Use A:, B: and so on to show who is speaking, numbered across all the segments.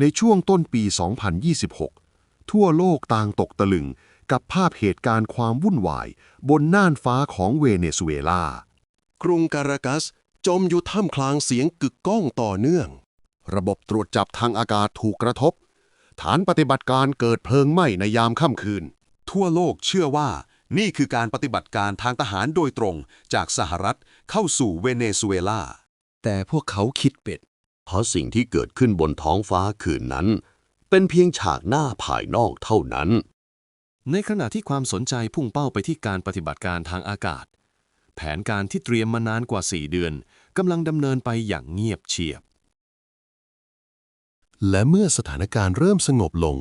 A: ในช่วงต้นปี 2026 ทั่วโลกต่างตกตะลึงกับภาพเหตุการณ์ความวุ่นวาย บนน่านฟ้าของเวเนซุเอลา
B: กรุงการากัสจมอยู่ท่ามกลางเสียงกึกก้องต่อเนื่อง
A: ระบบตรวจจับทางอากาศถูกกระทบ ฐานปฏิบัติการเกิดเพลิงไหม้ในยามค่ำคืน
C: ทั่วโลกเชื่อว่านี่คือการปฏิบัติการทางทหารโดยตรงจากสหรัฐเข้าสู่เวเนซุเอลา
B: แต่พวกเขาคิดเป็ด
D: เพราะสิ่งที่เกิดขึ้นบนท้องฟ้าคืนนั้น เป็นเพียงฉากหน้าภายนอกเท่านั้น
E: ในขณะที่ความสนใจพุ่งเป้าไปที่การปฏิบัติการทางอากาศ แผนการที่เตรียมมานานกว่า 4 เดือนกำลังดำเนินไปอย่างเงียบเชียบ
F: และเมื่อสถานการณ์เริ่มสงบลง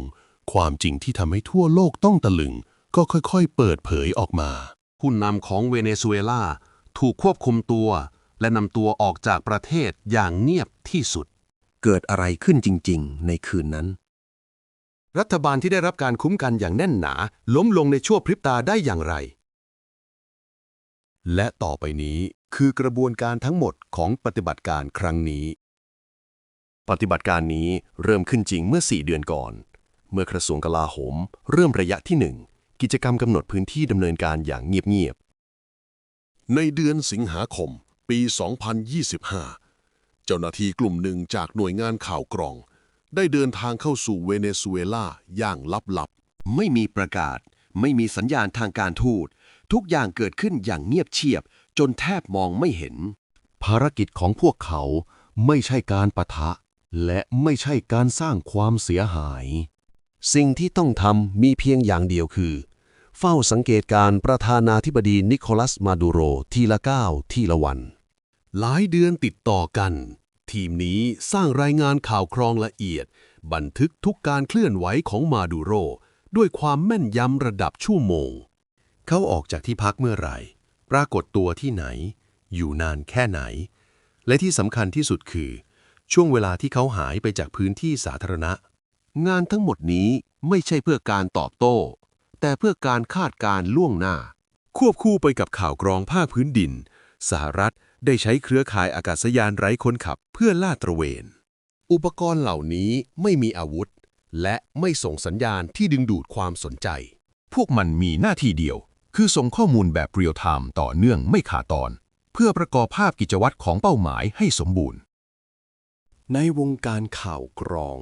F: ความจริงที่ทำให้ทั่วโลกต้องตะลึง ก็ค่อยๆ เปิดเผยออกมา
C: ผู้นำของเวเนซุเอลาถูกควบคุมตัว และนำตัวออกจากประเทศอย่างเงียบที่สุด
B: เกิดอะไรขึ้นจริง ๆ ในคืนนั้น
C: รัฐบาลที่ได้รับการคุ้มกันอย่างแน่นหนา ล้มลงในชั่วพริบตาได้อย่างไร
F: และต่อไปนี้คือกระบวนการทั้งหมดของปฏิบัติการครั้งนี้ ปฏิบัติการนี้เริ่มขึ้นจริงเมื่อ 4 เดือนก่อน เมื่อกระทรวงกลาโหม เริ่มระยะที่1กิจกรรมกำหนดพื้นที่ดำเนินการอย่างเงียบ
A: ในเดือนสิงหาคม ปี 2025 เจ้าหน้าที่กลุ่มหนึ่งจากหน่วยงานข่าวกรอง ได้เดินทางเข้าสู่เวเนซุเอลาอย่างลับ
B: ไม่มีประกาศ ไม่มีสัญญาณทางการทูต ทุกอย่างเกิดขึ้นอย่างเงียบเชียบ จนแทบมองไม่เห็น
F: ๆภารกิจของพวกเขาไม่ใช่การปะทะ และไม่ใช่การสร้างความเสียหาย
B: สิ่งที่ต้องทำมีเพียงอย่างเดียวคือเฝ้าสังเกตการประธานาธิบดีนิโคลัสมาดูโรทีละก้าวทีละวัน
F: หลายเดือนติดต่อกัน ทีมนี้สร้างรายงานข่าวครองละเอียด บันทึกทุกการเคลื่อนไหวของมาดูโร ด้วยความแม่นยำระดับชั่วโมง เขาออกจากที่พักเมื่อไหร่ ปรากฏตัวที่ไหน อยู่นานแค่ไหน และที่สำคัญที่สุดคือ ช่วงเวลาที่เขาหายไปจากพื้นที่สาธารณะ
B: งานทั้งหมดนี้ไม่ใช่เพื่อการตอบโต้ แต่เพื่อการคาดการล่วงหน้า
F: ควบคู่ไปกับข่าวกรองภาคพื้นดินสหรัฐ ได้ใช้เครือข่ายอากาศยานไร้คนขับเพื่อลาดตระเวน อุปกรณ์เหล่านี้ไม่มีอาวุธ และไม่ส่งสัญญาณที่ดึงดูดความสนใจ
G: พวกมันมีหน้าที่เดียว คือส่งข้อมูลแบบเรียลไทม์ต่อเนื่องไม่ขาดตอน เพื่อประกอบภาพกิจวัตรของเป้าหมายให้สมบูรณ์
F: ในวงการข่าวกรอง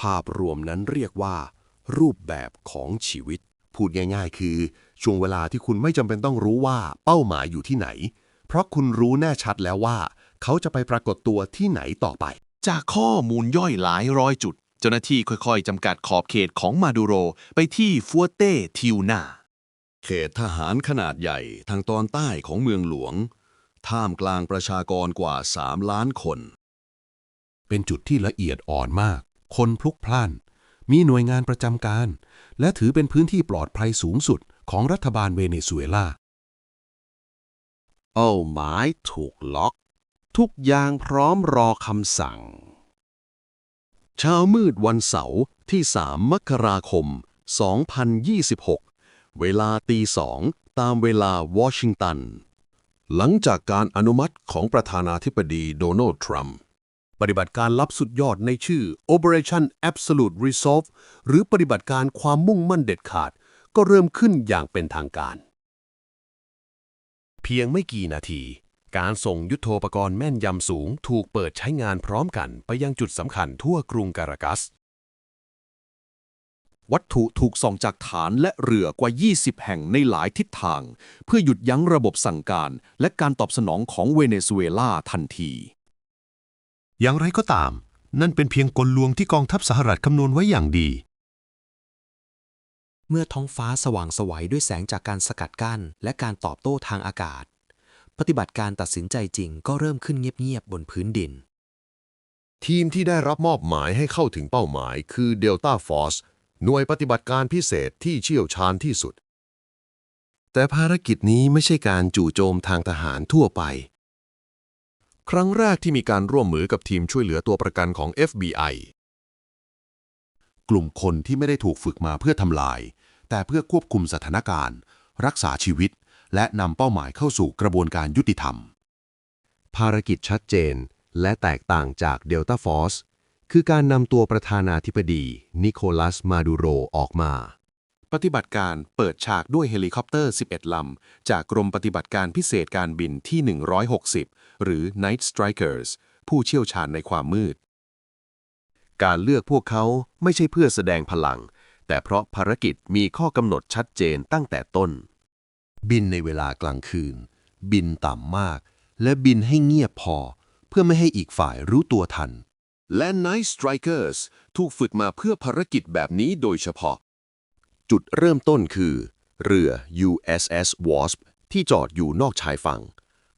F: ภาพรวมนั้นเรียกว่า รูปแบบของชีวิต
A: พูดง่าย ๆ คือ ช่วงเวลาที่คุณไม่จำเป็นต้องรู้ว่าเป้าหมายอยู่ที่ไหน เพราะคุณรู้แน่ชัดแล้วว่า เขาจะไปปรากฏตัวที่ไหนต่อไป
G: จากข้อมูลย่อยหลายร้อยจุด เจ้าหน้าที่ค่อยๆจำกัดขอบเขตของมาดูโรไปที่ฟัวเต้ทิวนา
C: เขตทหารขนาดใหญ่ทางตอนใต้ของเมืองหลวง ท่ามกลางประชากรกว่า 3 ล้านคน
F: เป็นจุดที่ละเอียดอ่อนมาก คนพลุกพล่าน มีหน่วยงานประจำการ และถือเป็นพื้นที่ปลอดภัยสูงสุดของรัฐบาลเวเนซุเอลา
B: เป้าหมายถูกล็อก ทุกอย่างพร้อมรอคำสั่ง
C: เช้ามืดวันเสาร์ที่ 3 มกราคม 2026 เวลาตีสองตามเวลาวอชิงตัน
F: หลังจากการอนุมัติของประธานาธิบดีโดนัลด์ทรัมป์ปฏิบัติการลับสุดยอดในชื่อ Operation Absolute Resolve หรือปฏิบัติการความมุ่งมั่นเด็ดขาด ก็เริ่มขึ้นอย่างเป็นทางการ เพียงไม่กี่นาที การส่งยุทโธปกรณ์แม่นยำสูงถูกเปิดใช้งานพร้อมกันไปยังจุดสำคัญทั่วกรุงการากัส
G: วัตถุถูกส่องจากฐานและเรือกว่า 20 แห่งในหลายทิศทาง เพื่อหยุดยั้งระบบสั่งการ และการตอบสนองของเวเนซุเอลาทันที
F: อย่างไรก็ตาม นั่นเป็นเพียงกลลวงที่กองทัพสหรัฐคำนวณไว้อย่างดี
H: เมื่อท้องฟ้าสว่างสวัยด้วยแสงจากการสกัดกั้น และการตอบโต้ทางอากาศ ปฏิบัติการตัดสินใจจริงก็เริ่มขึ้นเงียบๆบนพื้นดิน
A: ทีมที่ได้รับมอบหมายให้เข้าถึงเป้าหมายคือ Delta Force หน่วยปฏิบัติการพิเศษที่เชี่ยวชาญที่สุด
F: แต่ภารกิจนี้ไม่ใช่การจู่โจมทางทหารทั่วไป
G: ครั้งแรกที่มีการร่วมมือกับทีมช่วยเหลือตัวประกันของ FBI
F: กลุ่มคนที่ไม่ได้ถูกฝึกมาเพื่อทำลาย แต่เพื่อควบคุมสถานการณ์ รักษาชีวิต และนำเป้าหมายเข้าสู่กระบวนการยุติธรรม
B: ภารกิจชัดเจน และแตกต่างจาก Delta Force คือการนำตัวประธานาธิบดี นิโคลัสมาดูโรออกมา
F: ปฏิบัติการเปิดฉากด้วยเฮลิคอปเตอร์ 11 ลำ จากกรมปฏิบัติการพิเศษการบินที่ 160 หรือ Night Strikers ผู้เชี่ยวชาญในความมืด
A: การเลือกพวกเขาไม่ใช่เพื่อแสดงพลัง แต่เพราะภารกิจมีข้อกำหนดชัดเจนตั้งแต่ต้น
B: บินในเวลากลางคืน บินต่ำมาก และบินให้เงียบพอ เพื่อไม่ให้อีกฝ่ายรู้ตัวทัน
C: และ Night Strikers ถูกฝึกมาเพื่อภารกิจแบบนี้โดยเฉพาะ
A: จุดเริ่มต้นคือ เรือ USS Wasp ที่จอดอยู่นอกชายฝั่ง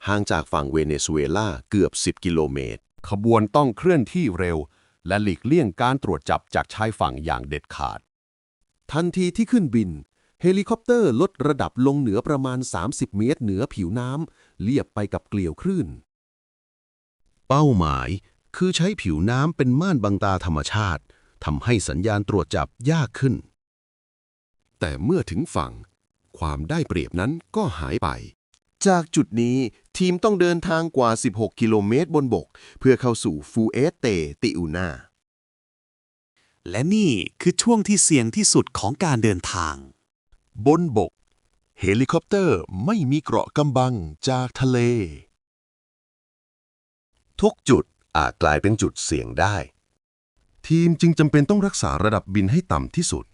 A: ห่างจากฝั่งเวเนซุเอลาเกือบ 10 กิโลเมตร
F: ขบวนต้องเคลื่อนที่เร็ว และหลีกเลี่ยงการตรวจจับจากชายฝั่งอย่างเด็ดขาด ทันทีที่ขึ้นบิน เฮลิคอปเตอร์ลดระดับลงเหนือประมาณ 30 เมตรเหนือผิวน้ำเลียบไปกับเกลียวคลื่น
B: เป้าหมายคือใช้ผิวน้ำเป็นม่านบังตาธรรมชาติทำให้สัญญาณตรวจจับยากขึ้น
F: แต่เมื่อถึงฝั่ง ความได้เปรียบนั้นก็หายไป
A: จากจุดนี้ทีมต้องเดินทางกว่า 16 กิโลเมตรบนบก เพื่อเข้าสู่ฟูเอสเตติอูนา
I: และนี่คือช่วงที่เสี่ยงที่สุดของการเดินทาง
A: บนบก เฮลิคอปเตอร์ไม่มีเกราะกำบังจากทะเล ทุกจุดอาจกลายเป็นจุดเสี่ยงได้ ทีมจึงจำเป็นต้องรักษาระดับบินให้ต่ำที่สุด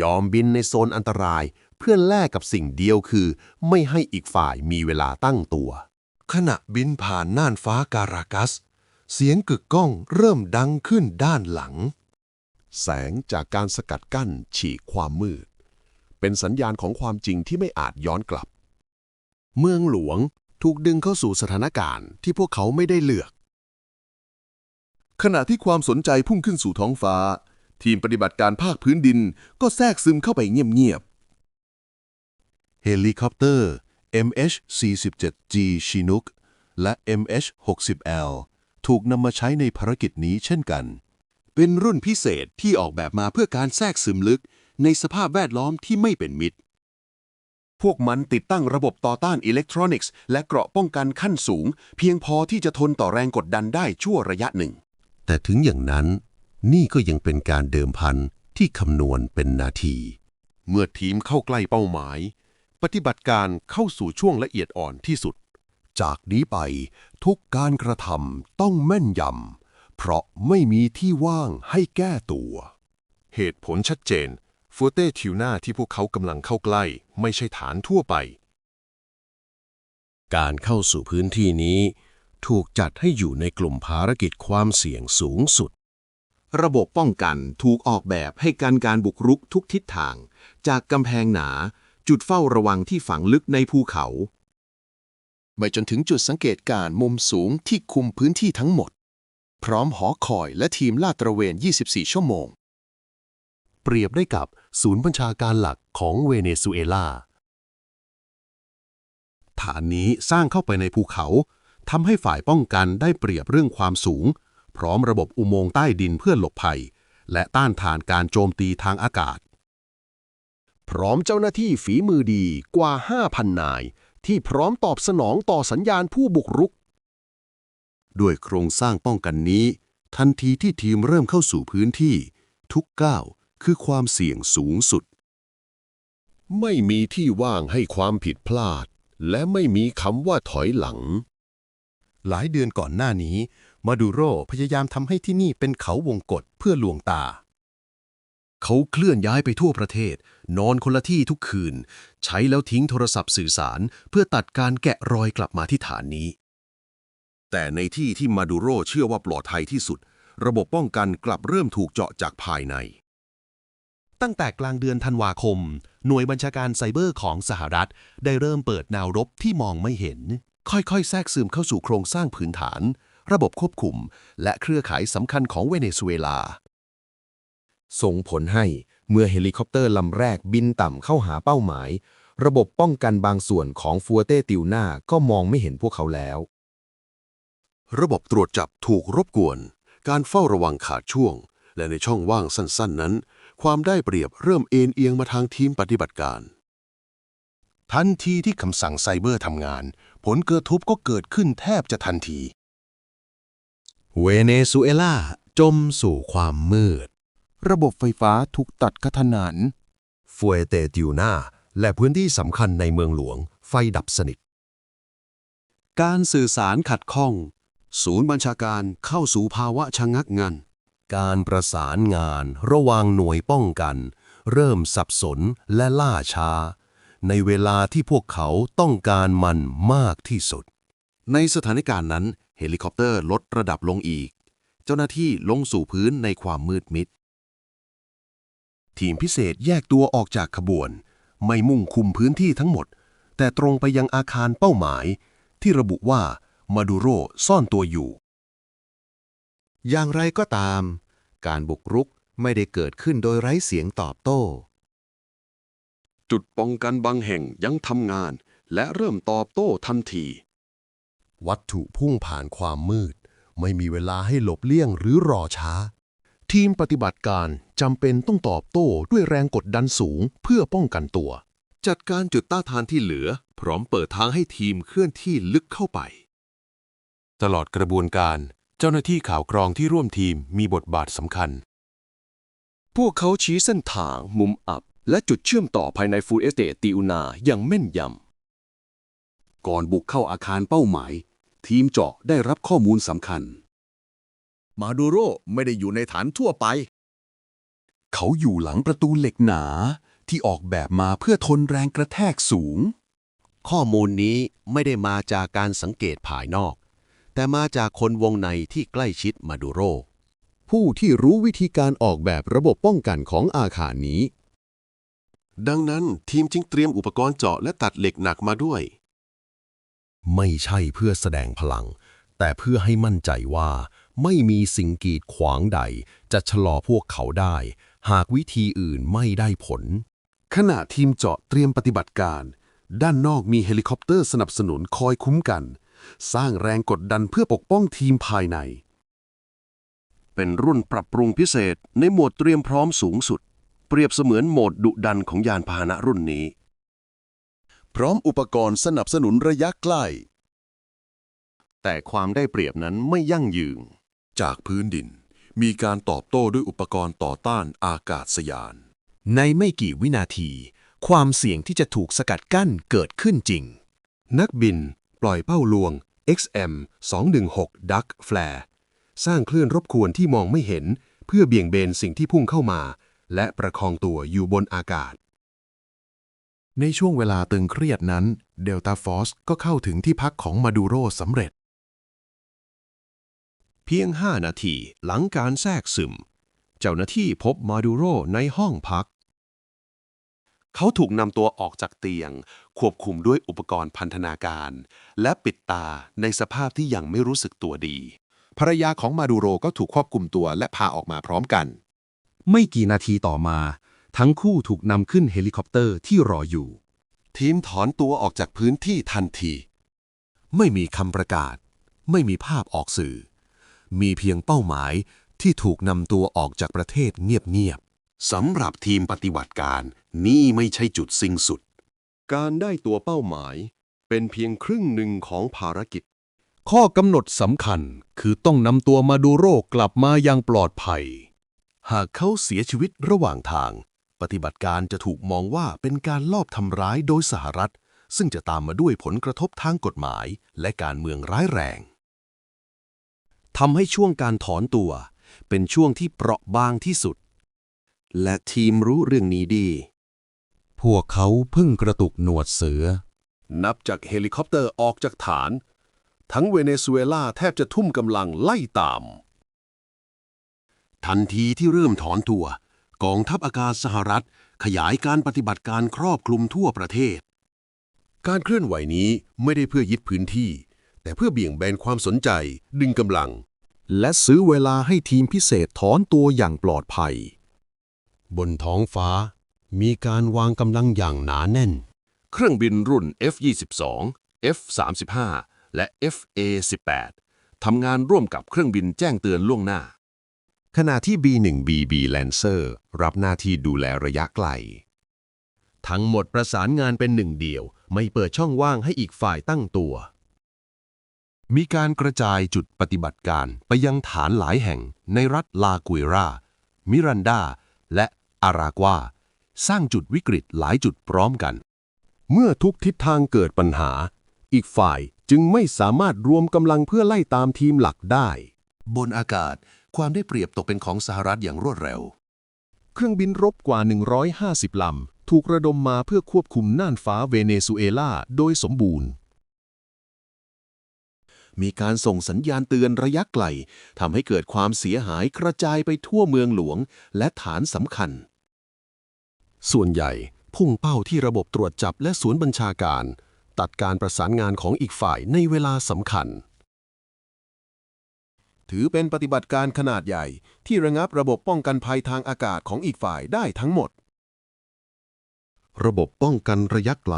A: ยอมบินในโซนอันตรายเพื่อแลกกับสิ่งเดียวคือ ไม่ให้อีกฝ่ายมีเวลาตั้งตัว ขณะบินผ่านน่านฟ้าการากัส เสียงกึกก้องเริ่มดังขึ้นด้านหลัง แสงจากการสกัดกั้นฉีกความมืด เป็นสัญญาณของความจริงที่ไม่อาจย้อนกลับ เมืองหลวงถูกดึงเข้าสู่สถานการณ์ที่พวกเขาไม่ได้เลือก ขณะที่ความสนใจพุ่งขึ้นสู่ท้องฟ้า ทีมปฏิบัติการภาคพื้นดินก็แทรกซึมเข้าไปเงียบๆเฮลิคอปเตอร์ MH-47G Chinook และ MH-60L ถูกนำมาใช้ในภารกิจนี้เช่นกัน
C: เป็นรุ่นพิเศษที่ออกแบบมาเพื่อการแทรกซึมลึก ในสภาพแวดล้อมที่ไม่เป็นมิตร
A: พวกมันติดตั้งระบบต่อต้านอิเล็กทรอนิกส์และเกราะป้องกันขั้นสูง เพียงพอที่จะทนต่อแรงกดดันได้ชั่วระยะหนึ่ง
B: แต่ถึงอย่างนั้น นี่ก็ยังเป็นการเดิมพันที่คำนวณเป็นนาที
F: เมื่อทีมเข้าใกล้เป้าหมาย ปฏิบัติการเข้าสู่ช่วงละเอียดอ่อนที่สุด จากนี้ไปทุกการกระทำต้องแม่นยำ เพราะไม่มีที่ว่างให้แก้ตัว เหตุผลชัดเจนฟูเต้ทิวนาที่พวกเขากำลังเข้าใกล้ ไม่ใช่ฐานทั่วไป
B: การเข้าสู่พื้นที่นี้ ถูกจัดให้อยู่ในกลุ่มภารกิจความเสี่ยงสูงสุด
C: ระบบป้องกันถูกออกแบบให้กันการบุกรุกทุกทิศทาง จากกำแพงหนา จุดเฝ้าระวังที่ฝังลึกในภูเขา
A: ไปจนถึงจุดสังเกตการมุมสูงที่คุมพื้นที่ทั้งหมด พร้อมหอคอยและทีมลาดตระเวน 24 ชั่วโมง
F: เปรียบได้กับศูนย์บัญชาการหลักของเวเนซุเอลา ฐานนี้สร้างเข้าไปในภูเขาทำให้ฝ่ายป้องกันได้เปรียบเรื่องความสูง พร้อมระบบอุโมงค์ใต้ดินเพื่อหลบภัย และต้านทานการโจมตีทางอากาศ
A: พร้อมเจ้าหน้าที่ฝีมือดีกว่า 5,000 นาย ที่พร้อมตอบสนองต่อสัญญาณผู้บุกรุก
F: ด้วยโครงสร้างป้องกันนี้ ทันทีที่ทีมเริ่มเข้าสู่พื้นที่ ทุกก้าวคือความเสี่ยงสูงสุด
A: ไม่มีที่ว่างให้ความผิดพลาด และไม่มีคำว่าถอยหลัง
F: หลายเดือนก่อนหน้านี้ มาดูโรพยายามทำให้ที่นี่เป็นเขาวงกฏเพื่อลวงตา
B: เขาเคลื่อนย้ายไปทั่วประเทศ นอนคนละที่ทุกคืน ใช้แล้วทิ้งโทรศัพท์สื่อสาร เพื่อตัดการแกะรอยกลับมาที่ฐานนี้
F: แต่ในที่ที่มาดูโรเชื่อว่าปลอดภัยที่สุด ระบบป้องกันกลับเริ่มถูกเจาะจากภายใน
J: ตั้งแต่กลางเดือนธันวาคม หน่วยบัญชาการไซเบอร์ของสหรัฐ ได้เริ่มเปิดแนวรบที่มองไม่เห็น
F: ค่อยๆ แทรกซึมเข้าสู่โครงสร้างพื้นฐาน ระบบควบคุม และเครือข่ายสำคัญของเวเนซุเอลา
G: ส่งผลให้เมื่อเฮลิคอปเตอร์ลำแรกบินต่ำเข้าหาเป้าหมาย ระบบป้องกันบางส่วนของฟัวเต้ติวนาก็มองไม่เห็นพวกเขาแล้ว
F: ระบบตรวจจับถูกรบกวน การเฝ้าระวังขาดช่วง และในช่องว่างสั้น ๆ นั้น ความได้เปรียบเริ่มเอ็นเอียงมาทางทีมปฏิบัติการ ทันทีที่คำสั่งไซเบอร์ทำงาน ผลกระทบก็เกิดขึ้นแทบจะทันที
B: เวเนซุเอลาจมสู่ความมืด
F: ระบบไฟฟ้าถูกตัดกระทันหัน
A: ฟัวเตติวนาและพื้นที่สำคัญในเมืองหลวง ไฟดับสนิท
E: การสื่อสารขัดข้อง ศูนย์บัญชาการเข้าสู่ภาวะชะงักงัน
B: การประสานงานระหว่างหน่วยป้องกัน เริ่มสับสนและล่าช้า ในเวลาที่พวกเขาต้องการมันมากที่สุด
J: ในสถานการณ์นั้น เฮลิคอปเตอร์ลดระดับลงอีก เจ้าหน้าที่ลงสู่พื้นในความมืดมิด
F: ทีมพิเศษแยกตัวออกจากขบวน ไม่มุ่งคุมพื้นที่ทั้งหมด แต่ตรงไปยังอาคารเป้าหมาย ที่ระบุว่ามาดูโรซ่อนตัวอยู่
C: อย่างไรก็ตาม การบุกรุกไม่ได้เกิดขึ้นโดยไร้เสียงตอบโต้
D: จุดป้องกันบางแห่งยังทำงาน และเริ่มตอบโต้ทันที
A: วัตถุพุ่งผ่านความมืด ไม่มีเวลาให้หลบเลี่ยงหรือรอช้า
F: ทีมปฏิบัติการจำเป็นต้องตอบโต้ด้วยแรงกดดันสูงเพื่อป้องกันตัว
J: จัดการจุดต้านทานที่เหลือ พร้อมเปิดทางให้ทีมเคลื่อนที่ลึกเข้าไป
F: ตลอดกระบวนการ เจ้าหน้าที่ข่าวกรองที่ร่วมทีมมีบทบาทสำคัญ
E: พวกเขาชี้เส้นทาง มุมอับ และจุดเชื่อมต่อภายในฟูเอสเตติอุนาอย่างแม่นยำ
D: ก่อนบุกเข้าอาคารเป้าหมาย ทีมเจาะได้รับข้อมูลสำคัญ
F: มาดูโรไม่ได้อยู่ในฐานทั่วไป เขาอยู่หลังประตูเหล็กหนา ที่ออกแบบมาเพื่อทนแรงกระแทกสูง
B: ข้อมูลนี้ไม่ได้มาจากการสังเกตภายนอก แต่มาจากคนวงในที่ใกล้ชิดมาดูโร
G: ผู้ที่รู้วิธีการออกแบบระบบป้องกันของอาคารนี้
F: ดังนั้นทีมจึงเตรียมอุปกรณ์เจาะและตัดเหล็กหนักมาด้วย
B: ไม่ใช่เพื่อแสดงพลัง แต่เพื่อให้มั่นใจว่า ไม่มีสิ่งกีดขวางใด จะชะลอพวกเขาได้ หากวิธีอื่นไม่ได้ผล
F: ขณะทีมเจาะเตรียมปฏิบัติการ ด้านนอกมีเฮลิคอปเตอร์สนับสนุนคอยคุ้มกัน สร้างแรงกดดันเพื่อปกป้องทีมภายใน
J: เป็นรุ่นปรับปรุงพิเศษในโหมดเตรียมพร้อมสูงสุด เปรียบเสมือนโหมดดุดันของยานพาหนะรุ่นนี้
F: พร้อมอุปกรณ์สนับสนุนระยะใกล้
J: แต่ความได้เปรียบนั้นไม่ยั่งยืน
F: จากพื้นดิน มีการตอบโต้ด้วยอุปกรณ์ต่อต้านอากาศยาน
B: ในไม่กี่วินาที ความเสี่ยงที่จะถูกสกัดกั้นเกิดขึ้นจริง
A: นักบิน ปล่อยเป้าลวง XM 216 Duck Flare สร้างคลื่นรบกวนที่มองไม่เห็น เพื่อเบี่ยงเบนสิ่งที่พุ่งเข้ามา และประคองตัวอยู่บนอากาศ
F: ในช่วงเวลาตึงเครียดนั้นเดลต้าฟอสก็เข้าถึงที่พักของมาดูโรสำเร็จ
E: เพียง 5 นาทีหลังการแทรกซึม เจ้าหน้าที่พบมาดูโรในห้องพัก
J: เขาถูกนำตัวออกจากเตียง ควบคุมด้วยอุปกรณ์พันธนาการ และปิดตาในสภาพที่ยังไม่รู้สึกตัวดี
C: ภรรยาของมาดูโรก็ถูกควบคุมตัวและพาออกมาพร้อมกัน
G: ไม่กี่นาทีต่อมา ทั้งคู่ถูกนำขึ้นเฮลิคอปเตอร์ที่รออยู่
F: ทีมถอนตัวออกจากพื้นที่ทันที
J: ไม่มีคำประกาศ ไม่มีภาพออกสื่อ มีเพียงเป้าหมายที่ถูกนำตัวออกจากประเทศเงียบๆสำหรับทีมปฏิบัติการนี่ไม่ใช่จุดสิ้นสุด
F: การได้ตัวเป้าหมาย เป็นเพียงครึ่งหนึ่งของภารกิจ
B: ข้อกำหนดสำคัญคือต้องนำตัวมาดูโรกลับมาอย่างปลอดภัย
J: หากเขาเสียชีวิตระหว่างทาง ปฏิบัติการจะถูกมองว่าเป็นการลอบทำร้ายโดยสหรัฐ ซึ่งจะตามมาด้วยผลกระทบทางกฎหมาย และการเมืองร้ายแรง ทำให้ช่วงการถอนตัว เป็นช่วงที่เปราะบางที่สุด และทีมรู้เรื่องนี้ดี
B: พวกเขาเพิ่งกระตุกหนวดเสือ
F: นับจากเฮลิคอปเตอร์ออกจากฐาน ทั้งเวเนซุเอลาแทบจะทุ่มกำลังไล่ตาม
J: ทันทีที่เริ่มถอนตัว กองทัพอากาศสหรัฐ ขยายการปฏิบัติการครอบคลุมทั่วประเทศ
F: การเคลื่อนไหวนี้ไม่ได้เพื่อยึดพื้นที่ แต่เพื่อเบี่ยงเบนความสนใจ ดึงกำลัง
G: และซื้อเวลาให้ทีมพิเศษถอนตัวอย่างปลอดภัย
B: บนท้องฟ้า มีการวางกำลังอย่างหนาแน่น
J: เครื่องบินรุ่น F-22 F-35 และ FA-18 ทำงานร่วมกับเครื่องบินแจ้งเตือนล่วงหน้า
A: ขณะที่ B1BB Lancer รับหน้าที่ดูแลระยะไกล
B: ทั้งหมดประสานงานเป็นหนึ่งเดียว ไม่เปิดช่องว่างให้อีกฝ่ายตั้งตัว
F: มีการกระจายจุดปฏิบัติการไปยังฐานหลายแห่งในรัฐลากุยรา มิรันดา และอารากวา สร้างจุดวิกฤตหลายจุดพร้อมกัน เมื่อทุกทิศทางเกิดปัญหา อีกฝ่ายจึงไม่สามารถรวมกำลังเพื่อไล่ตามทีมหลักได้
K: บนอากาศความได้เปรียบตกเป็นของสหรัฐอย่างรวดเร็ว
F: เครื่องบินรบกว่า 150 ลำ ถูกระดมมาเพื่อควบคุมน่านฟ้าเวเนซุเอลาโดยสมบูรณ์
L: มีการส่งสัญญาณเตือนระยะไกลทำให้เกิดความเสียหายกระจายไปทั่วเมืองหลวง และฐานสำคัญ
F: ส่วนใหญ่พุ่งเป้าที่ระบบตรวจจับและศูนย์บัญชาการ ตัดการประสานงานของอีกฝ่ายในเวลาสำคัญ
L: ถือเป็นปฏิบัติการขนาดใหญ่ที่ระงับระบบป้องกันภัยทางอากาศของอีกฝ่ายได้ทั้งหมด
K: ระบบป้องกันระยะไกล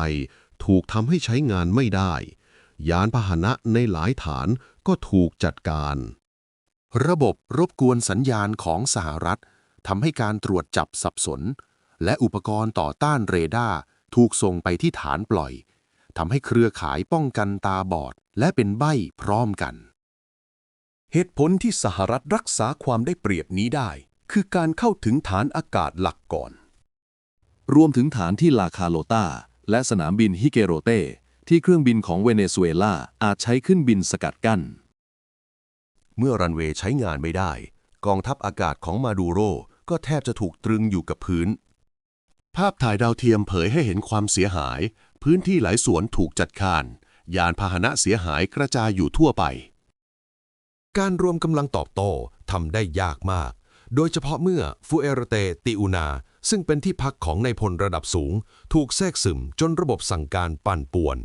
K: ถูกทำให้ใช้งานไม่ได้ ยานพาหนะในหลายฐานก็ถูกจัดการ
F: ระบบรบกวนสัญญาณของสหรัฐทำให้การตรวจจับสับสน และอุปกรณ์ต่อต้านเรดาร์ถูกส่งไปที่ฐานปล่อยทำให้เครือข่ายป้องกันตาบอด และเป็นใบ้พร้อมกัน
M: เหตุผลที่สหรัฐรักษาความได้เปรียบนี้ได้ คือการเข้าถึงฐานอากาศหลักก่อน รวมถึงฐานที่ลาคาโลตาและสนามบินฮิเกโรเต ที่เครื่องบินของเวเนซุเอลาอาจใช้ขึ้นบินสกัดกั้น
F: เมื่อรันเวย์ใช้งานไม่ได้ กองทัพอากาศของมาดูโรก็แทบจะถูกตรึงอยู่กับพื้น ภาพถ่ายดาวเทียมเผยให้เห็นความเสียหาย พื้นที่หลายสวนถูกจัดการยานพาหนะเสียหายกระจายอยู่ทั่วไป การรวมกำลังตอบโต้ทำได้ยากมาก โดยเฉพาะเมื่อฟูเอรเตติอุนา ซึ่งเป็นที่พักของนายพลระดับสูง ถูกแทรกซึมจนระบบสั่งการปั่นป่วน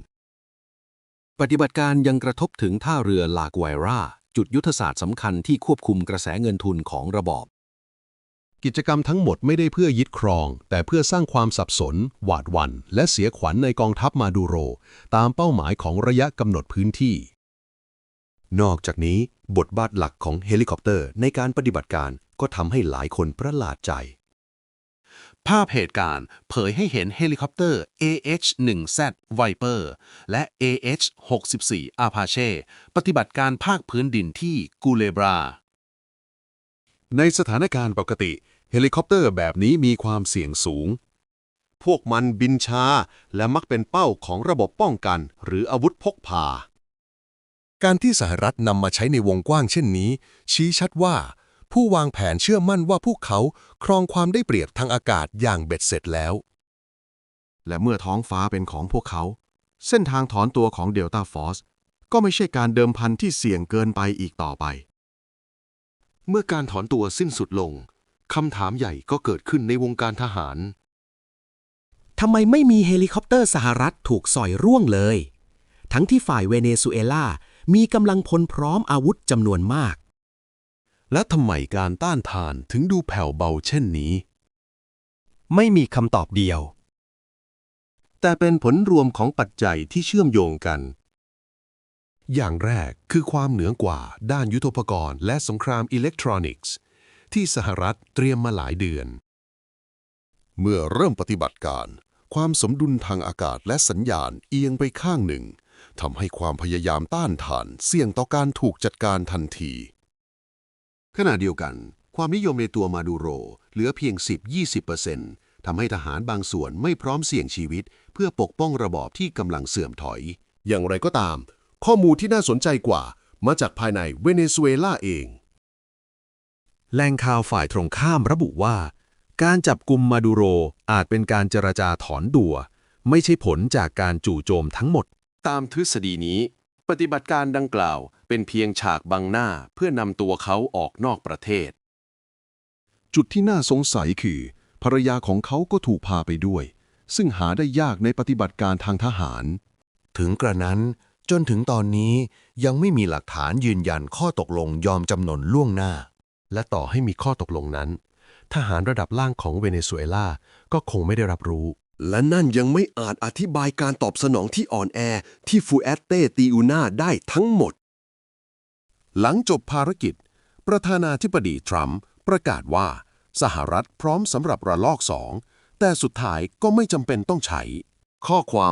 M: ปฏิบัติการยังกระทบถึงท่าเรือลากัวราจุดยุทธศาสตร์สำคัญที่ควบคุมกระแสเงินทุนของระบอบ
K: กิจกรรมทั้งหมดไม่ได้เพื่อยึดครอง แต่เพื่อสร้างความสับสน หวาดหวัน่นและเสียขวัญในกองทัพมาดูโร ตามเป้าหมายของระยะกำหนดพื้นที่
F: นอกจากนี้ บทบาทหลักของเฮลิคอปเตอร์ในการปฏิบัติการก็ทำให้หลายคนประหลาดใจ
N: ภาพเหตุการณ์เผยให้เห็นเฮลิคอปเตอร์ AH-1Z Viper และ AH-64 Apache ปฏิบัติการภาคพื้นดินที่กูเลบรา
K: ในสถานการณ์ปกติ เฮลิคอปเตอร์แบบนี้มีความเสี่ยงสูง
O: พวกมันบินช้า และมักเป็นเป้าของระบบป้องกัน หรืออาวุธพกพา
F: การที่สหรัฐนำมาใช้ในวงกว้างเช่นนี้ ชี้ชัดว่า ผู้วางแผนเชื่อมั่นว่าพวกเขาครองความได้เปรียบทางอากาศอย่างเบ็ดเสร็จแล้ว
L: และเมื่อท้องฟ้าเป็นของพวกเขา เส้นทางถอนตัวของเดลต้าฟอสก็ไม่ใช่การเดิมพันที่เสี่ยงเกินไปอีกต่อไป
F: เมื่อการถอนตัวสิ้นสุดลงคำถามใหญ่ก็เกิดขึ้นในวงการทหาร
P: ทำไมไม่มีเฮลิคอปเตอร์สหรัฐถูกสอยร่วงเลย ทั้งที่ฝ่ายเวเนซุเอลา มีกำลังพลพร้อมอาวุธจำนวนมาก
K: และทำไมการต้านทานถึงดูแผ่วเบาเช่นนี้
P: ไม่มีคำตอบเดียว
F: แต่เป็นผลรวมของปัจจัยที่เชื่อมโยงกัน อย่างแรกคือความเหนือกว่าด้านยุทโธปกรณ์และสงครามอิเล็กทรอนิกส์ ที่สหรัฐเตรียมมาหลายเดือน เมื่อเริ่มปฏิบัติการ ความสมดุลทางอากาศและสัญญาณเอียงไปข้างหนึ่งทำให้ความพยายามต้านทานเสี่ยงต่อการถูกจัดการทันที ขณะเดียวกัน ความนิยมในตัวมาดูโร เหลือเพียง 10-20%ทำให้ทหารบางส่วนไม่พร้อมเสี่ยงชีวิต เพื่อปกป้องระบอบที่กำลังเสื่อมถอย
K: อย่างไรก็ตาม ข้อมูลที่น่าสนใจกว่ามาจากภายในเวเนซุเอลาเอง
M: แหล่งข่าวฝ่ายตรงข้ามระบุว่า การจับกลุ่มมาดูโรอาจเป็นการเจรจาถอนดัว ไม่ใช่ผลจากการจู่โจมทั้งหมด
Q: ตามทฤษฎีนี้ ปฏิบัติการดังกล่าวเป็นเพียงฉากบังหน้าเพื่อนำตัวเขาออกนอกประเทศ
K: จุดที่น่าสงสัยคือ ภรรยาของเขาก็ถูกพาไปด้วย ซึ่งหาได้ยากในปฏิบัติการทางทหาร
R: ถึงกระนั้นจนถึงตอนนี้ยังไม่มีหลักฐานยืนยันข้อตกลงยอมจำนนล่วงหน้า
F: และต่อให้มีข้อตกลงนั้น ทหารระดับล่างของเวเนซุเอลาก็คงไม่ได้รับรู้
O: และนั่นยังไม่อาจอธิบายการตอบสนองที่อ่อนแอที่ฟูเอตเตตีอูนาได้ทั้งหมด
K: หลังจบภารกิจ ประธานาธิบดีทรัมป์ประกาศว่า สหรัฐพร้อมสำหรับระลอกสองแต่สุดท้ายก็ไม่จำเป็นต้องใช้
O: ข้อความ